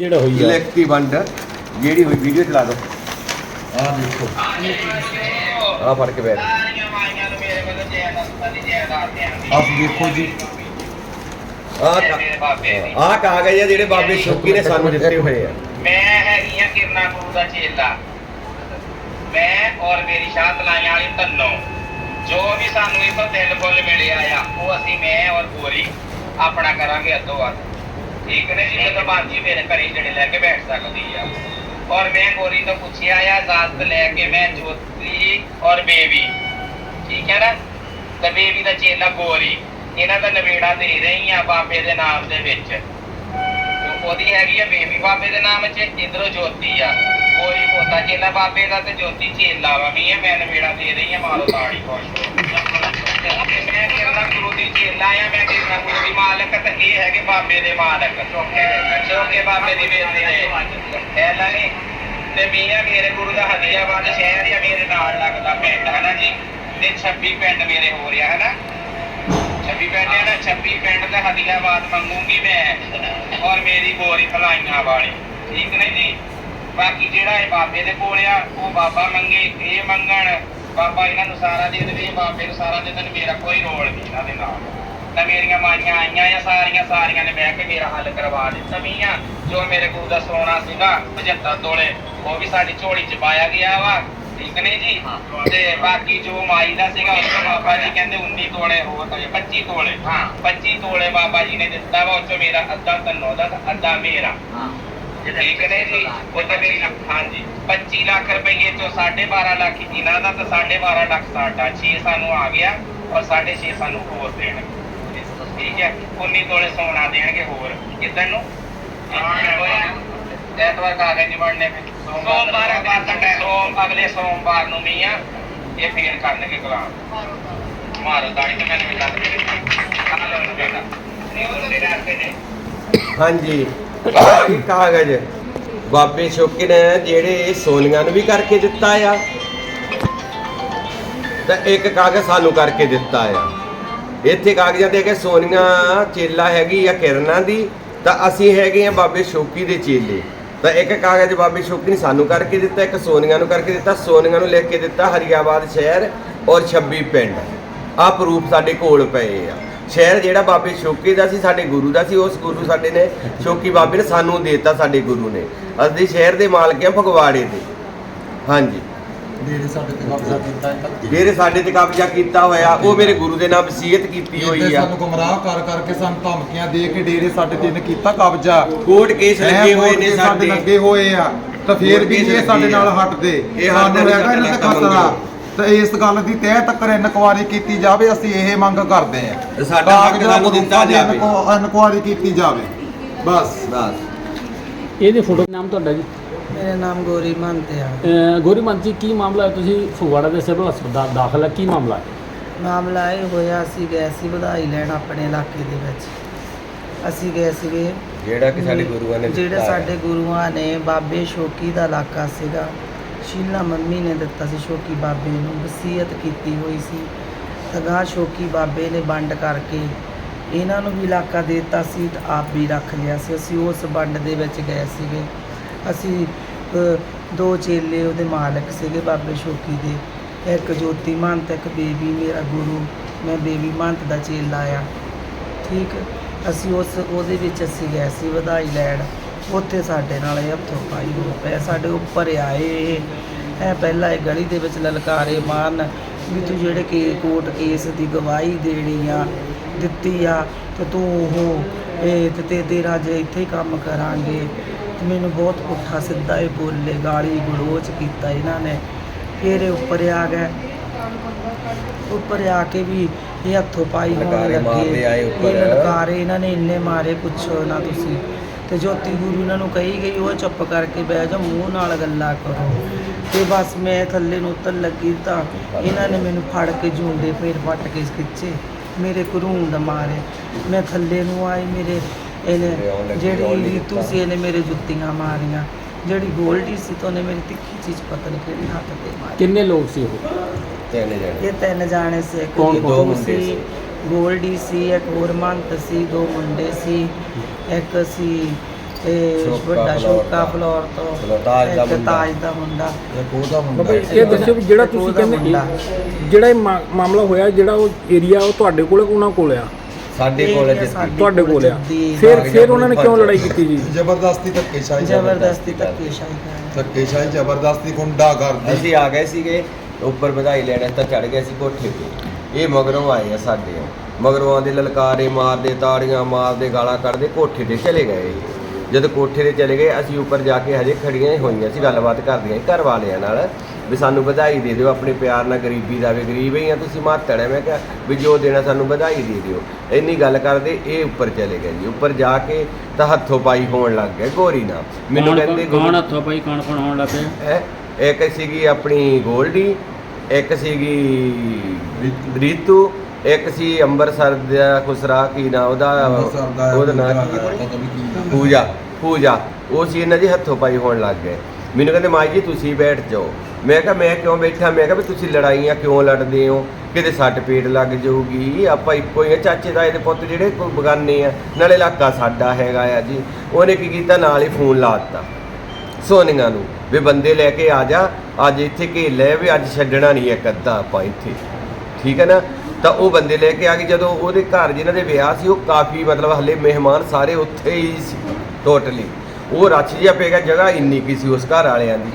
ਜਿਹੜਾ ਹੋਈ ਆ। ਲਿਖਤੀ ਵੰਡ ਜਿਹੜੀ ਹੋਈ ਵੀਡੀਓ ਚਲਾ ਦੋ ਆ ਦੇਖੋ। ਆ ਫੜ ਕੇ ਬੈਠ। ਆਪ ਦੇਖੋ ਜੀ। ਆ ਆ ਕਾਗਜ਼ ਆ ਜਿਹੜੇ ਬਾਬੇ ਸ਼ੌਕੀ ਨੇ ਸਾਨੂੰ ਦਿੱਤੇ ਹੋਏ ਆ। ਮੈਂ ਹੈਗੀ ਆ ਕਿਰਨਾ ਗੁਰੂ ਦਾ ਚੇਲਾ। ਮੈਂ ਔਰ ਮੇਰੀ ਸ਼ਾਹ ਤਲਾਈਆਂ ਵਾਲੀ ਧੰਨੋ। ਜੋ ਵੀ ਸਾਨੂੰ ਇਥੋਂ ਦਿਲ ਫੁੱਲ ਮਿਲਿਆ ਆ ਉਹ ਅਸੀਂ ਮੈਂ ਔਰ ਗੋਰੀ ਆਪਣਾ ਕਰਾਂਗੇ ਅੱਧੋ ਵੱਧ ਠੀਕ ਨੇ ਜੀ ਜਦੋਂ ਬਾਜੀ ਮੇਰੇ ਘਰੇ ਜਿਹੜੇ ਲੈ ਕੇ ਬੈਠ ਸਕਦੀ ਆ। ਔਰ ਮੈਂ ਗੋਰੀ ਤੋਂ ਪੁੱਛਿਆ ਆ ਇਜਾਜ਼ਤ ਲੈ ਕੇ ਮੈਂ ਜੋਤੀ ਔਰ ਬੇਬੀ। ਠੀਕ ਹੈ ਨਾ? ਤੇ ਬੇਬੀ ਦਾ ਚੇਲਾ ਗੋਰੀ, ਇਹਨਾਂ ਦਾ ਨਵੇੜਾ ਦੇ ਰਹੀ ਆ ਬਾਬੇ ਦੇ ਨਾਮ ਦੇ ਵਿੱਚ। ਉਹਦੀ ਹੈਗੀ ਆ ਬੇਬੀ ਬਾਬੇ ਦੇ ਨਾਮ 'ਚ ਇਧਰੋਂ ਜੋਤੀ ਆ। ਗੋਰੀ ਪੋਤਾ ਚੇਲਾ ਬਾਬੇ ਦਾ ਤੇ ਜੋਤੀ ਚੇਲਾ ਵਾ। ਵੀ ਇਹ ਮੈਂ ਨਵੇੜਾ ਦੇ ਰਹੀ ਆ, ਮਾਰੋ ਤਾੜੀ, ਖੁਸ਼ ਹੋ। ਤੇ ਦੀ ਮੈਂ ਕਿਰਨਾ ਗੁਰੂ ਦੀ ਮਾਲਕ ਤੇ ਇਹ ਹੈਗੇ ਬਾਬੇ ਦੇ ਮਾਲਕ ਚੌਕੇ ਬਾਬੇ ਦੀ ਬੇਨਤੀ ਨੇ ਹੈ ਨਾ ਤੇ ਮੀਆਂ ਮੇਰੇ ਗੁਰੂ ਦਾ ਹਦੀਆਬਾਦ ਸ਼ਹਿਰ ਆ ਮੇਰੇ ਨਾਲ ਲੱਗਦਾ ਪਿੰਡ, ਹੈ ਨਾ ਜੀ? ਤੇ 26 ਪਿੰਡ ਮੇਰੇ ਹੋ ਰਿਹਾ, ਹੈ ਨਾ? 26 ਪਿੰਡ ਹੈ ਨਾ? 26 ਪਿੰਡ ਤੇ ਹਦੀਆਬਾਦ ਮੰਗੂਗੀ ਮੈਂ। ਔਰ ਮੇਰੀ ਗੋਰੀ ਭਲਾਈਆਂ ਵਾਲੀ। ਠੀਕ ਨਹੀਂ ਜੀ? ਬਾਕੀ ਜਿਹੜਾ ਇਹ ਬਾਬੇ ਦੇ ਕੋਲ ਆ, ਉਹ ਬਾਬਾ ਮੰਗੇ, ਇਹ ਮੰਗਣ। ਬਾਬਾ ਇਹਨਾਂ ਨੂੰ ਸਾਰਾ ਦੇ ਦੇਵੇ ਬਾਬੇ ਨੂੰ ਸਾਰਾ ਦੇ ਦੇਣ, ਮੇਰਾ ਕੋਈ ਰੋਲ ਨਹੀਂ ਇਹਨਾਂ ਦੇ ਨਾਲ। ਤਾਂ ਮੇਰੀਆਂ ਮਾਈਆਂ ਆਈਆਂ ਆ ਸਾਰੀਆਂ ਸਾਰੀਆਂ ਨੇ ਬਹਿ ਕੇ ਮੇਰਾ ਹੱਲ ਕਰਵਾ ਦਿੱਤਾ ਮੀਆਂ। ਜੋ ਮੇਰੇ ਕੋਲ ਦਾ ਸੋਨਾ ਸੀਗਾ 75 ਤੋਲੇ ਉਹ ਵੀ ਸਾਡੀ ਝੋਲੀ ਚ ਪਾਇਆ ਗਿਆ ਵਾ। ਠੀਕ ਨਹੀਂ ਜੀ? ਤੇ ਬਾਕੀ ਜੋ ਮਾਈ ਦਾ ਸੀਗਾ ਉਸ ਤੋਂ ਬਾਬਾ ਜੀ ਕਹਿੰਦੇ 19 ਤੋਲੇ ਹੋਰ ਤਾਂ 25 ਤੋਲੇ। ਹਾਂ। 25 ਤੋਲੇ ਬਾਬਾ ਜੀ ਨੇ ਦਿੱਤਾ ਵਾ ਉਹ ਚੋਂ ਮੇਰਾ ਅੱਧਾ ਤਨੋ ਦਾ ਤੇ ਅੱਧਾ ਮੇਰਾ। ਠੀਕ ਨੇ ਜੀ? ਉਹ ਤਾਂ ਮੇਰੀ ਹਾਂਜੀ 25 ਲੱਖ ਰੁਪਏ ਚੋਂ 12.5 ਲੱਖ ਇਹਨਾਂ ਦਾ ਤੇ 12.5 ਲੱਖ ਸਾਡਾ 6 ਸਾਨੂੰ ਆ ਗਿਆ ਔਰ 6.5 ਸਾਨੂੰ ਹੋਰ ਦੇਣ। ਠੀਕ ਹੈ 19 ਤੋਲੇ ਸੋਨਾ ਦੇਣਗੇ ਹੋਰ। ਕਿਦਾਂ ਨੂੰ? ਐਤਵਾਰ ਕਾਗਜ਼ ਬਣਨੇ ਫਿਰ। ਸੋਮਵਾਰ ਅਗਲੇ ਸੋਮ ਅਗਲੇ ਸੋਮਵਾਰ ਨੂੰ ਮੀਆਂ ਇਹ ਫੇਰ ਕਰਨਗੇ ਗੁਲਾਮ ਮਾਰੋ ਦਾੜੀ ਤੇ ਮੈਨੂੰ ਵੀ ਲੱਗ ਗਈ ਆ ਲਓ ਬੇਟਾ। ਨਹੀਂ ਉਹ ਤੇਰੇ ਹੱਥੇ ਨੇ। ਹਾਂਜੀ। ਕਾਗਜ਼। ਬਾਬੇ ਸ਼ੌਕੀ ਨੇ ਜਿਹੜੇ ਸੋਨੀਆਂ ਨੂੰ ਵੀ ਕਰਕੇ ਦਿੱਤਾ ਆ ਤੇ ਇੱਕ ਕਾਗਜ਼ ਸਾਨੂੰ ਕਰਕੇ ਦਿੱਤਾ ਆ। ਇੱਥੇ ਕਾਗਜ਼ਾਂ ਤੇ ਕਿ ਸੋਨੀਆ ਚੇਲਾ ਹੈਗੀ ਆ ਕਿਰਨਾਂ ਦੀ, ਤਾਂ ਅਸੀਂ ਹੈਗੇ ਆ ਬਾਬੇ ਸ਼ੋਕੀ ਦੇ ਚੇਲੇ। ਤਾਂ ਇੱਕ ਕਾਗਜ਼ ਬਾਬੇ ਸ਼ੋਕੀ ਨੇ ਸਾਨੂੰ ਕਰਕੇ ਦਿੱਤਾ, ਇੱਕ ਸੋਨੀਆ ਨੂੰ ਕਰਕੇ ਦਿੱਤਾ, ਸੋਨੀਆ ਨੂੰ ਲਿਖ ਕੇ ਦਿੱਤਾ ਹਰੀਆਬਾਦ ਸ਼ਹਿਰ ਔਰ 26 ਪਿੰਡ। ਆ ਪ੍ਰੂਫ ਸਾਡੇ ਕੋਲ ਪਏ ਆ। ਸ਼ਹਿਰ ਜਿਹੜਾ ਬਾਬੇ ਸ਼ੋਕੀ ਦਾ ਸੀ, ਸਾਡੇ ਗੁਰੂ ਦਾ ਸੀ, ਉਸ ਗੁਰੂ ਸਾਡੇ ਨੇ, ਸ਼ੋਕੀ ਬਾਬੇ ਨੇ ਸਾਨੂੰ ਦੇਤਾ ਸਾਡੇ ਗੁਰੂ ਨੇ। ਅਸੀਂ ਸ਼ਹਿਰ ਦੇ ਮਾਲਕ ਆ, ਫਗਵਾੜੇ ਦੇ। ਹਾਂਜੀ। ਡੇਰੇ ਸਾਡੇ ਤੇ ਕਬਜ਼ਾ ਕੀਤਾ ਹੈ ਧੱਕੇ ਜਿਹੜੇ ਸਾਡੇ ਤੇ ਕਬਜ਼ਾ ਕੀਤਾ ਹੋਇਆ ਉਹ ਮੇਰੇ ਗੁਰੂ ਦੇ ਨਾਮ ਵਸੀਅਤ ਕੀਤੀ ਹੋਈ ਆ। ਸਾਨੂੰ ਗੁੰਮਰਾਹ ਕਰ ਕਰਕੇ ਸਾਨੂੰ ਧਮਕੀਆਂ ਦੇ ਕੇ ਡੇਰੇ ਸਾਡੇ ਤੇ ਇਹਨੇ ਕੀਤਾ ਕਬਜ਼ਾ। ਕੋਰਟ ਕੇਸ ਲੱਗੇ ਹੋਏ ਨੇ ਸਾਡੇ ਲੱਗੇ ਹੋਏ ਆ। ਤਾਂ ਫੇਰ ਵੀ ਇਹ ਸਾਡੇ ਨਾਲ। ਹਟਦੇ। ਇਹ ਸਾਨੂੰ ਹਟਦੇ ਹੈਗਾ ਇਹਨਾਂ ਤੇ ਸਾਡਾ ਖਤਰਾ। ਤੇ ਇਸ ਗੱਲ ਦੀ ਤਹਿ ਤੱਕ ਇਨਕੁਆਰੀ ਕੀਤੀ ਜਾਵੇ ਅਸੀਂ ਇਹ ਮੰਗ ਕਰਦੇ ਆ ਸਾਡਾ ਹੱਕ ਸਾਨੂੰ ਦਿੱਤਾ ਜਾਵੇ। ਇਨਕੁਆਰੀ ਕੀਤੀ ਜਾਵੇ। ਬਸ। ਬਸ। ਇਹਦੇ ਫੋਟੋ ਨਾਮ ਤੁਹਾਡਾ ਜੀ? ਮੇਰਾ ਨਾਮ ਗੋਰੀ ਮਹੰਤ ਆ। ਅਹ ਗੋਰੀ ਮੰਤ ਜੀ ਕੀ ਮਾਮਲਾ ਹੈ? ਤੁਸੀਂ ਫਗਵਾੜਾ ਦੇ ਸਿਵਲ ਹਸਪਤਾਲ ਦਾਖਲ ਹੈ। ਕੀ ਮਾਮਲਾ ਹੈ? ਮਾਮਲਾ ਇਹ ਹੋਇਆ ਅਸੀਂ ਗਏ ਸੀ ਵਧਾਈ ਲੈਣ ਆਪਣੇ ਇਲਾਕੇ ਦੇ ਵਿੱਚ। ਅਸੀਂ ਗਏ ਸੀਗੇ। ਜਿਹੜਾ ਕਿ ਸਾਡੇ ਗੁਰੂਆਂ ਨੇ ਜਿਹੜੇ ਦਿੱਤਾ ਸਾਡੇ ਗੁਰੂਆਂ ਨੇ ਬਾਬੇ ਸ਼ੋਕੀ ਦਾ ਇਲਾਕਾ ਸੀਗਾ। ਸ਼ੀਲਾ ਮੰਮੀ ਨੇ ਦਿੱਤਾ ਸੀ ਸ਼ੋਕੀ ਬਾਬੇ ਨੂੰ। ਵਸੀਅਤ ਕੀਤੀ ਹੋਈ ਸੀ। ਤਗਾ ਸ਼ੋਕੀ ਬਾਬੇ ਨੇ ਵੰਡ ਕਰਕੇ ਇਹਨਾਂ ਨੂੰ ਵੀ ਇਲਾਕਾ ਦੇ ਦਿੱਤਾ ਸੀ ਤੇ ਆਪ ਵੀ ਰੱਖ ਲਿਆ ਸੀ। ਅਸੀਂ ਉਸ ਵੰਡ ਦੇ ਵਿੱਚ ਗਏ ਸੀਗੇ। ਅਸੀਂ ਦੋ ਚੇਲੇ ਉਹਦੇ ਮਾਲਕ ਸੀਗੇ ਬਾਬੇ ਸ਼ੋਕੀ ਦੇ। ਇੱਕ ਜੋਤੀ ਮਹੰਤ ਇੱਕ ਬੇਬੀ, ਮੇਰਾ ਗੁਰੂ। ਮੈਂ ਬੇਬੀ ਮਹੰਤ ਦਾ ਚੇਲਾ ਆ। ਠੀਕ? ਅਸੀਂ ਉਸ, ਉਹਦੇ ਵਿੱਚ ਅਸੀਂ ਗਏ ਸੀ ਵਧਾਈ ਲੈਣ। ਉੱਥੇ ਸਾਡੇ ਨਾਲ ਇਹ ਹੱਥੋਂ ਪਾਈ ਹੋ ਪਿਆ ਸਾਡੇ ਉੱਪਰ ਆਏ ਇਹ। ਪਹਿਲਾਂ ਇਹ ਗਲੀ ਦੇ ਵਿੱਚ ਲਲਕਾਰੇ ਮਾਰਨ ਵੀ ਤੂੰ ਜਿਹੜੇ ਕੇ ਕੋਰਟ ਕੇਸ ਦੀ ਗਵਾਹੀ ਦੇਣੀ ਆ, ਦਿੱਤੀ ਆ, ਤੇ ਤੂੰ ਉਹ ਇਹ ਤੇ ਤੇ ਤੇਰਾ ਜੇ ਇੱਥੇ ਹੀ ਕੰਮ ਕਰਾਂਗੇ। ਤੇ ਮੈਨੂੰ ਬਹੁਤ ਪੁੱਠਾ ਸਿੱਧਾ ਇਹ ਬੋਲੇ ਗਾਲੀ ਗਲੋਚ ਕੀਤਾ ਇਹਨਾਂ ਨੇ। ਫਿਰ ਇਹ ਉੱਪਰ ਆ ਗਏ। ਉੱਪਰ ਆ ਕੇ ਵੀ ਇਹ ਹੱਥੋਂ ਪਾਈ ਹੋਣ ਲੱਗੇ। ਇਹ ਲਲਕਾਰੇ ਇਹਨਾਂ ਨੇ ਇੰਨੇ ਮਾਰੇ ਪੁੱਛੋ ਨਾ ਤੁਸੀਂ। ਤੇ ਜੋਤੀ ਗੁਰੂ ਇਹਨਾਂ ਨੂੰ ਕਹੀ ਗਈ ਉਹ ਚੁੱਪ ਕਰਕੇ ਬਹਿ ਜਾ ਮੂੰਹ ਨਾਲ ਗੱਲਾਂ ਕਰੋ। ਤੇ ਬਸ ਮੈਂ ਥੱਲੇ ਨੂੰ ਉਤਰ ਲੱਗੀ ਤਾਂ ਇਹਨਾਂ ਨੇ ਮੈਨੂੰ ਫੜ ਕੇ ਜੂੰਡੇ ਫੇਰ ਫੱਟ ਕੇ ਖਿੱਚੇ। ਮੇਰੇ ਕਰੂੰਡ ਮਾਰੇ। ਮੈਂ ਥੱਲੇ ਨੂੰ ਆਈ ਮੇਰੇ ਇਹਨੇ ਜਿਹੜੀ ਰੀਤੂ ਸੀ ਇਹਨੇ ਮੇਰੇ ਜੁੱਤੀਆਂ ਮਾਰੀਆਂ। ਜਿਹੜੀ ਗੋਲਡੀ ਸੀ ਤਾਂ ਉਹਨੇ ਮੇਰੀ ਤਿੱਖੀ ਚੀਜ਼ ਪਤਾ ਨਹੀਂ ਕਿਹੜੀ ਹੱਥ ਤੇ ਮਾਰੀ। ਕਿੰਨੇ ਲੋਕ ਸੀ ਉਹ? ਤਿੰਨ ਜਣੇ। ਇਹ ਤਿੰਨ ਜਾਣੇ ਸੀ ਇੱਕ ਕੌਣ- ਰੀਤੂ ਦੋ ਮੁੰਡੇ ਸੀ ਸੀ। ਗੋਲਡੀ ਸੀ ਇੱਕ ਹੋਰ ਮੰਤ ਸੀ ਦੋ ਮੁੰਡੇ ਸੀ ਇੱਕ ਸੀ ਤੇ ਵੱਡਾ ਸ਼ੋਕਾ ਦਾ। ਫਲੋਰ ਤੋਂ ਤਾਜ ਦਾ ਮੁੰਡਾ। ਤਾਜ ਦਾ ਮੁੰਡਾ। ਇੱਕ ਉਹਦਾ ਮੁੰਡਾ। ਇਹ ਦੱਸਿਓ ਵੀ ਜਿਹੜਾ ਤੁਸੀਂ ਕਹਿੰਦੇ। ਜਿਹੜਾ ਇਹ ਮਾ- ਮਾਮਲਾ ਹੋਇਆ ਜਿਹੜਾ ਉਹ ਏਰੀਆ ਉਹ ਤੁਹਾਡੇ ਕੋਲ ਉਹਨਾਂ ਕੋਲ ਆ? ਸਾਡੇ ਕੋਲ ਸਾਡੀ ਤੁਹਾਡੇ ਕੋਲ ਆ। ਫਿਰ ਫਿਰ ਉਹਨਾਂ ਨੇ ਕਿਉਂ ਲੜਾਈ ਕੀਤੀ ਜੀ? ਜ਼ਬਰਦਸਤੀ ਧੱਕੇਸ਼ਾਹੀ ਜ਼ਬਰਦਸਤੀ ਧੱਕੇਸ਼ਾਹੀ ਕਰ ਧੱਕੇਸ਼ਾਹੀ ਜ਼ਬਰਦਸਤੀ ਗੁੰਡਾ ਕਰਦੀ। ਅਸੀਂ ਆ ਗਏ ਸੀਗੇ ਉੱਪਰ ਵਧਾਈ ਲੈਣ ਤਾਂ ਚੜ ਗਏ ਸੀ ਕੋਠੇ ਤੇ। ਇਹ ਮਗਰੋਂ ਆਏ ਆ ਸਾਡੇ ਮਗਰੋਂ ਆਂਦੇ ਲਲਕਾਰੇ ਮਾਰਦੇ ਤਾੜੀਆਂ ਮਾਰਦੇ ਗਾਲਾਂ ਕੱਢਦੇ ਕੋਠੇ ਤੇ ਚਲੇ ਗਏ। ਜਦ ਕੋਠੇ ਤੇ ਚਲੇ ਗਏ ਅਸੀਂ ਉੱਪਰ ਜਾ ਕੇ ਹਜੇ ਖੜੀਆਂ ਹੀ ਹੋਈਆਂ ਸੀ ਗੱਲਬਾਤ ਕਰਦੀਆਂ ਸੀ ਘਰ ਵਾਲਿਆਂ ਨਾਲ ਵੀ ਸਾਨੂੰ ਵਧਾਈ ਦੇ ਦਿਓ ਆਪਣੇ ਪਿਆਰ ਨਾਲ ਗਰੀਬੀ ਦਾ ਵੀ ਗਰੀਬ ਹੀ ਆ ਤੁਸੀਂ ਮਾਤੜ ਹੈ ਮੈਂ ਕਿਹਾ ਵੀ ਜੋ ਦੇਣਾ ਸਾਨੂੰ ਵਧਾਈ ਦੇ ਦਿਓ। ਇੰਨੀ ਗੱਲ ਕਰਦੇ ਇਹ ਉੱਪਰ ਚਲੇ ਗਏ ਜੀ। ਉੱਪਰ ਜਾ ਕੇ ਤਾਂ ਹੱਥੋਂ ਪਾਈ ਹੋਣ ਲੱਗ ਗਏ ਗੋਰੀ ਨਾਲ। ਮੈਨੂੰ ਕਹਿੰਦੇ ਕੌਣ ਹੱਥੋਂ ਭਾਈ ਕੌਣ ਕੌਣ ਹੋਣ ਲੱਗ ਪਿਆ ਹੈ? ਇੱਕ ਸੀਗੀ ਆਪਣੀ ਗੋਲਡੀ ਇੱਕ ਸੀਗੀ ਰੀਤੂ ਇੱਕ ਸੀ ਅੰਮ੍ਰਿਤਸਰ ਦਾ ਖੁਸਰਾ ਕੀ ਨਾ ਉਹਦਾ? ਉਹਦਾ ਨਾਂ ਕੀ? ਪੂਜਾ ਪੂਜਾ। ਉਹ ਸੀ ਇਹਨਾਂ ਦੀ ਹੱਥੋਂ ਪਾਈ ਹੋਣ ਲੱਗ ਗਏ। ਮੈਨੂੰ ਕਹਿੰਦੇ ਮਾਈ ਜੀ ਤੁਸੀਂ ਬੈਠ ਜਾਓ। ਮੈਂ ਕਿਹਾ ਮੈਂ ਕਿਉਂ ਬੈਠਾ? ਮੈਂ ਕਿਹਾ ਵੀ ਤੁਸੀਂ ਲੜਾਈਆਂ ਕਿਉਂ ਲੜਦੇ ਹੋ? ਕਿਤੇ ਸੱਟ ਪੇਟ ਲੱਗ ਜਾਊਗੀ। ਆਪਾਂ ਇੱਕੋ ਹੀ ਆ ਚਾਚੇ ਤਾਏ ਦੇ ਪੁੱਤ ਜਿਹੜੇ ਕੋਈ ਬਗਾਨੇ ਆ। ਨਾਲੇ ਇਲਾਕਾ ਸਾਡਾ ਹੈਗਾ ਆ ਜੀ। ਉਹਨੇ ਕੀ ਕੀਤਾ? ਨਾਲ ਹੀ ਫੋਨ ਲਾ ਦਿੱਤਾ। ਸੋਨੀਆਂ ਨੂੰ ਵੀ ਬੰਦੇ ਲੈ ਕੇ ਆ ਜਾ। ਅੱਜ ਇੱਥੇ ਘੇਰ ਲੈ ਵੀ ਅੱਜ ਛੱਡਣਾ ਨਹੀਂ ਇੱਕ ਅੱਧਾ ਆਪਾਂ ਇੱਥੇ। ਠੀਕ ਹੈ ਨਾ? ਤਾਂ ਉਹ ਬੰਦੇ ਲੈ ਕੇ ਆ ਗਏ। ਜਦੋਂ ਉਹਦੇ ਘਰ ਜਿਹਨਾਂ ਦੇ ਵਿਆਹ ਸੀ, ਉਹ ਕਾਫੀ ਮਤਲਬ ਹੱਲੇ ਮਹਿਮਾਨ ਸਾਰੇ ਉੱਥੇ ਹੀ ਸੀ ਟੋਟਲੀ ਉਹ ਰੱਛ ਜਿਹਾ ਪੈ ਗਿਆ, ਜਗ੍ਹਾ ਇੰਨੀ ਕੀ ਸੀ ਉਸ ਘਰ ਵਾਲਿਆਂ ਦੀ।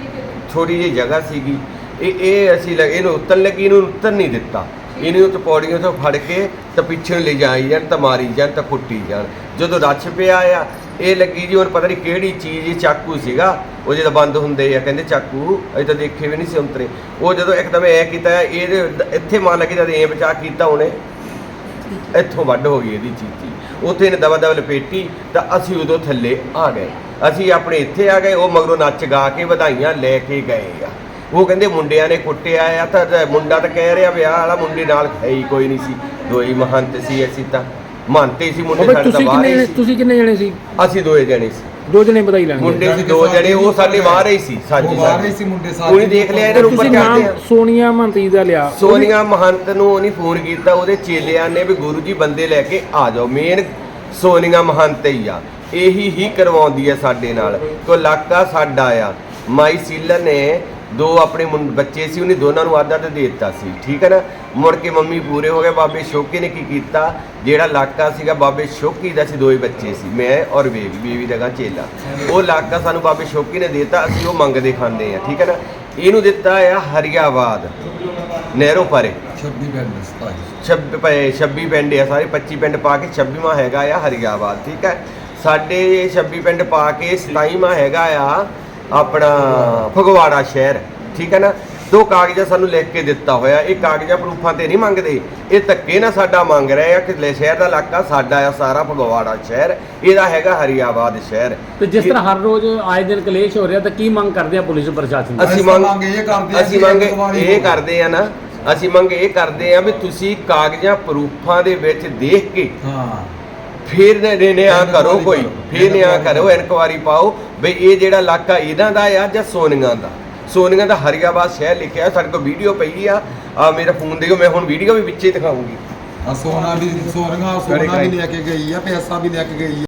ਛੋਟੀ ਜਿਹੀ ਜਗ੍ਹਾ ਸੀਗੀ। ਇਹ ਇਹ ਅਸੀਂ ਲੱਗੇ ਇਹਨੂੰ ਉੱਤਰ ਲੱਗੀ ਇਹਨੂੰ ਉੱਤਰ ਨਹੀਂ ਦਿੱਤਾ। ਇਹਨੂੰ ਤਾਂ ਪੌੜੀਆਂ ਤੋਂ ਫੜ ਕੇ ਤਾਂ ਪਿੱਛੇ ਨੂੰ ਲੈ ਜਾਈ ਜਾਣ, ਤਾਂ ਮਾਰੀ ਜਾਣ, ਤਾਂ ਕੁੱਟੀ ਜਾਣ। ਜਦੋਂ ਰੱਛ ਪਿਆ ਆ ਇਹ ਲੱਗੀ ਜੀ ਹੁਣ ਪਤਾ ਨਹੀਂ ਕਿਹੜੀ ਚੀਜ਼, ਇਹ ਚਾਕੂ ਸੀਗਾ। ਉਹ ਜਦੋਂ ਬੰਦ ਹੁੰਦੇ ਆ, ਕਹਿੰਦੇ ਚਾਕੂ, ਅਜੇ ਤਾਂ ਦੇਖੇ ਵੀ ਨਹੀਂ ਸੀ ਉਤਰੇ। ਉਹ ਜਦੋਂ ਇੱਕਦਮ ਐ ਕੀਤਾ, ਇਹਦੇ ਇੱਥੇ ਮਾਰ ਲੱਗੇ, ਜਦ ਐ ਬਚਾ ਕੀਤਾ ਉਹਨੇ, ਇੱਥੋਂ ਵੱਢ ਹੋ ਗਈ ਇਹਦੀ ਚੀਚੀ ਉੱਥੇ ਇਹਨੇ ਦਵਾ ਦਵਾ ਲਪੇਟੀ, ਤਾਂ ਅਸੀਂ ਉਦੋਂ ਥੱਲੇ ਆ ਗਏ। ਅਸੀਂ ਆਪਣੇ ਇੱਥੇ ਆ ਗਏ, ਉਹ ਮਗਰੋਂ ਨੱਚ ਗਾ ਕੇ ਵਧਾਈਆਂ ਲੈ ਕੇ ਗਏ ਆ। ਉਹ ਕਹਿੰਦੇ ਮੁੰਡਿਆਂ ਨੇ ਕੁੱਟਿਆ ਆ, ਤਾਂ ਤਾਂ ਮੁੰਡਾ ਤਾਂ ਕਹਿ ਰਿਹਾ ਵਿਆਹ ਵਾਲਾ ਮੁੰਡੇ ਨਾਲ ਹੈ ਹੀ ਕੋਈ ਨਹੀਂ ਸੀ। ਦੋਈ ਮਹੰਤ ਸੀ ਅਸੀਂ ਤਾਂ। ਮਹੰਤੇ ਸੀ ਮੁੰਡੇ ਬਾਬਾ ਸਾਡੇ ਤਾਂ ਤੁਸੀਂ ਬਾਹਰ ਕਿੰਨੇ ਹੀ ਸੀ। ਤੁਸੀਂ ਕਿੰਨੇ ਜਣੇ ਸੀ? ਅਸੀਂ ਦੋਏ ਜਣੇ ਸੀ। ਦੋ ਜਣੇ ਵਧਾਈ ਲੈਣਗੇ। ਮੁੰਡੇ ਸੀ ਦੋ ਜਣੇ ਉਹ ਸਾਡੀ ਬਾਹਰ ਹੀ ਸੀ ਸਾਜੀ ਉਹ ਬਾਹਰ ਹੀ ਸੀ ਮੁੰਡੇ ਸਾਰੇ। ਕੋਈ ਦੇਖ ਲਿਆ ਇਹਨਾਂ ਨੂੰ ਉੱਪਰ ਤੁਸੀਂ ਨਾਮ ਚੜਦੇ ਆ। ਸੋਨੀਆ ਮਹੰਤੀ ਦਾ ਲਿਆ। ਸੋਨੀਆ ਮਹੰਤ ਨੂੰ ਉਹਨੇ ਫੋਨ ਕੀਤਾ ਉਹਦੇ ਚੇਲਿਆਂ ਨੇ ਵੀ ਗੁਰੂ ਜੀ ਬੰਦੇ ਲੈ ਕੇ ਆ ਜਾਓ। ਮੇਨ ਸੋਨੀਆ ਮਹੰਤ ਹੀ ਆ। ਇਹੀ ਹੀ ਕਰਵਾਉਂਦੀ ਹੈ ਸਾਡੇ ਨਾਲ। ਕੋ ਇਲਾਕਾ ਸਾਡਾ ਆ। ਮਾਈ ਸੀਲਰ ਨੇ ਦੋ ਆਪਣੇ ਬੱਚੇ ਸੀ ਉਹਨੇ ਦੋਨਾਂ ਨੂੰ ਅੱਧ ਅੱਧ ਦੇ ਦਿੱਤਾ ਸੀ ਠੀਕ ਹੈ ਨਾ? ਮੁੜ ਕੇ ਮੰਮੀ ਪੂਰੇ ਹੋ ਗਏ ਬਾਬੇ ਸ਼ੋਕੀ ਨੇ ਕੀ ਕੀਤਾ? ਜਿਹੜਾ ਇਲਾਕਾ ਸੀਗਾ ਬਾਬੇ ਸ਼ੋਕੀ ਦਾ ਸੀ ਦੋਏ ਬੱਚੇ ਸੀ ਮੈਂ ਔਰ ਬੇਬੀ ਬੇਬੀ ਦਾ ਚੇਲਾ। ਉਹ ਇਲਾਕਾ ਸਾਨੂੰ ਬਾਬੇ ਸ਼ੋਕੀ ਨੇ ਦਿੱਤਾ ਅਸੀਂ ਉਹ ਮੰਗਦੇ ਖਾਂਦੇ ਆ ਠੀਕ ਹੈ ਨਾ? ਇਹਨੂੰ ਦਿੱਤਾ ਆ ਹਰੀਆਬਾਦ ਨਹਿਰੋ ਪਰੇ। 26 ਪਿੰਡ 27 ਛੱਬੀ ਪਏ 26 ਪਿੰਡ ਆ ਸਾਰੇ 25 ਪਿੰਡ ਪਾ ਕੇ 26ਵਾਂ ਹੈਗਾ ਆ ਹਰੀਆਬਾਦ ਠੀਕ ਹੈ? ਸਾਡੇ 26 ਪਿੰਡ ਪਾ ਕੇ 27ਵਾਂ ਹੈਗਾ ਆ ਆਪਣਾ ਫਗਵਾੜਾ ਸ਼ਹਿਰ ਠੀਕ ਹੈ ਨਾ? ਦੋ ਕਾਗਜ਼ਾਂ ਸਾਨੂੰ ਲਿਖ ਕੇ ਦਿੱਤਾ ਹੋਇਆ ਇਹ ਕਾਗਜ਼ਾਂ ਪ੍ਰੂਫਾਂ ਤੇ ਨਹੀਂ ਮੰਗਦੇ। ਇਹ ਧੱਕੇ ਨਾਲ ਸਾਡਾ ਮੰਗ ਰਹੇ ਆ ਕਿ ਲੈ ਸ਼ਹਿਰ ਦਾ ਇਲਾਕਾ ਸਾਡਾ ਆ ਸਾਰਾ ਫਗਵਾੜਾ ਸ਼ਹਿਰ ਇਹਦਾ ਹੈਗਾ ਹਰੀਆਬਾਦ ਸ਼ਹਿਰ। ਤੇ ਜਿਸ ਤਰ੍ਹਾਂ ਹਰ ਰੋਜ਼ ਆਏ ਦਿਨ ਕਲੇਸ਼ ਹੋ ਰਿਹਾ ਤਾਂ ਕੀ ਮੰਗ ਕਰਦੇ ਆ ਪੁਲਿਸ ਪ੍ਰਸ਼ਾਸਨ? ਅਸੀਂ ਮੰਗ ਇਹ ਕਰਦੇ ਆ ਅਸੀਂ ਮੰਗ ਇਹ। ਕਰਦੇ ਆ ਨਾ ਅਸੀਂ ਮੰਗ ਇਹ ਕਰਦੇ ਆ ਵੀ ਤੁਸੀਂ ਕਾਗਜ਼ਾਂ ਪ੍ਰੂਫਾਂ ਦੇ ਵਿੱਚ ਦੇਖ ਕੇ ਹਾਂ। ਫਿਰ ਨੇ ਨਿਆਂ Inquiry ਕਰੋ ਕੋਈ ਫਿਰ ਨਿਆਂ inquiry ਕਰੋ। ਇਨਕੁਆਰੀ ਪਾਓ। ਵੀ ਇਹ ਜਿਹੜਾ ਇਲਾਕਾ ਇਹਨਾਂ ਦਾ ਆ ਜਾਂ ਸੋਨੀਆਂ ਦਾ? ਸੋਨੀਆਂ ਦਾ ਹਰੀਆਬਾਦ ਸ਼ਹਿਰ ਲਿਖਿਆ ਸਾਡੇ ਕੋਲ ਵੀਡੀਓ ਪਈ ਆ। ਆ ਮੇਰਾ ਫੋਨ ਦੇਖੋ ਮੈਂ ਹੁਣ ਵੀਡੀਓ ਵੀ ਵਿੱਚੇ ਦਿਖਾਉਂਗੀ। ਆ ਸੋਨਾ ਵੀ ਸੋਨੀਆਂ ਸੋਨਾ ਵੀ ਲੈ ਕੇ ਗਈ ਆ ਪੈਸਾ ਵੀ ਲੈ ਕੇ ਗਈ ਆ।